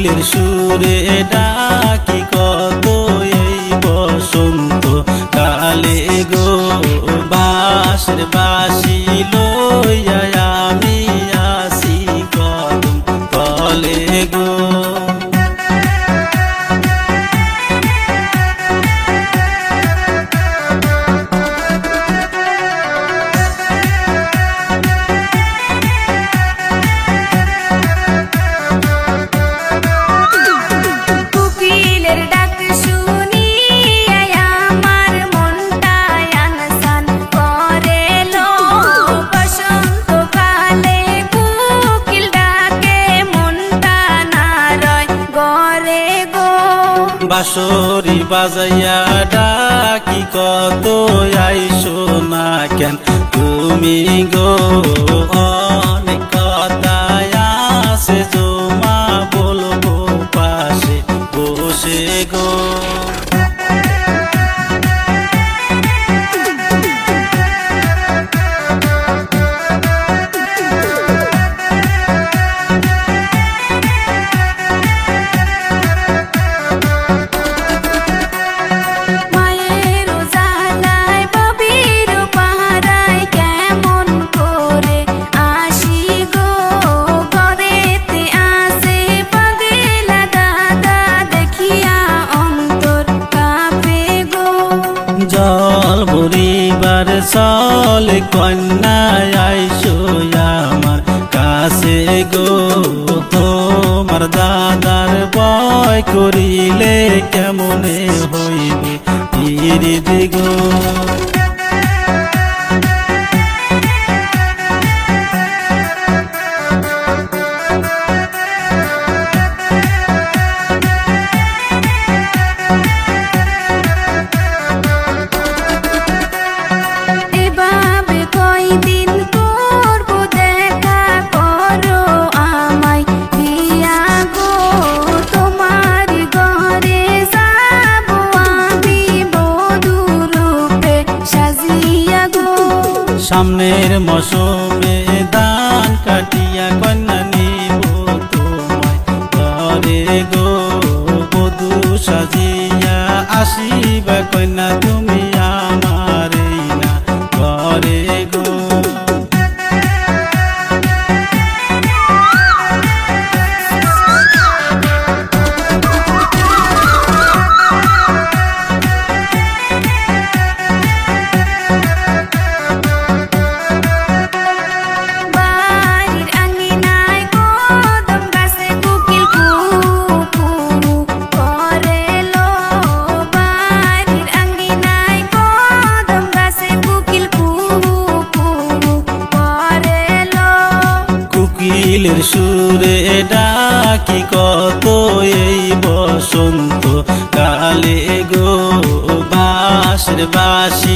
কোকিলের সুরে ডাকি কত এই বসন্ত কালে গো বাসের বাসি লইয়া বাঁশরি বাজাইয়া ডাকি কত আইসো না কেন? তুমি গো চল কন্যায় আইসো আমার কাছে গো। তোমার দাদার বয় করিলে কেমনে হইবে? ধীরে গো। সামনের মৌসুমে দান কাটিয়া কন্যা নিব তোমায়। গো বধু সাজিয়া আসিবা কন্যা তুমি কুকিলের সুরে ডাকি কত এই বসন্ত। কালে গো বাসের বাসি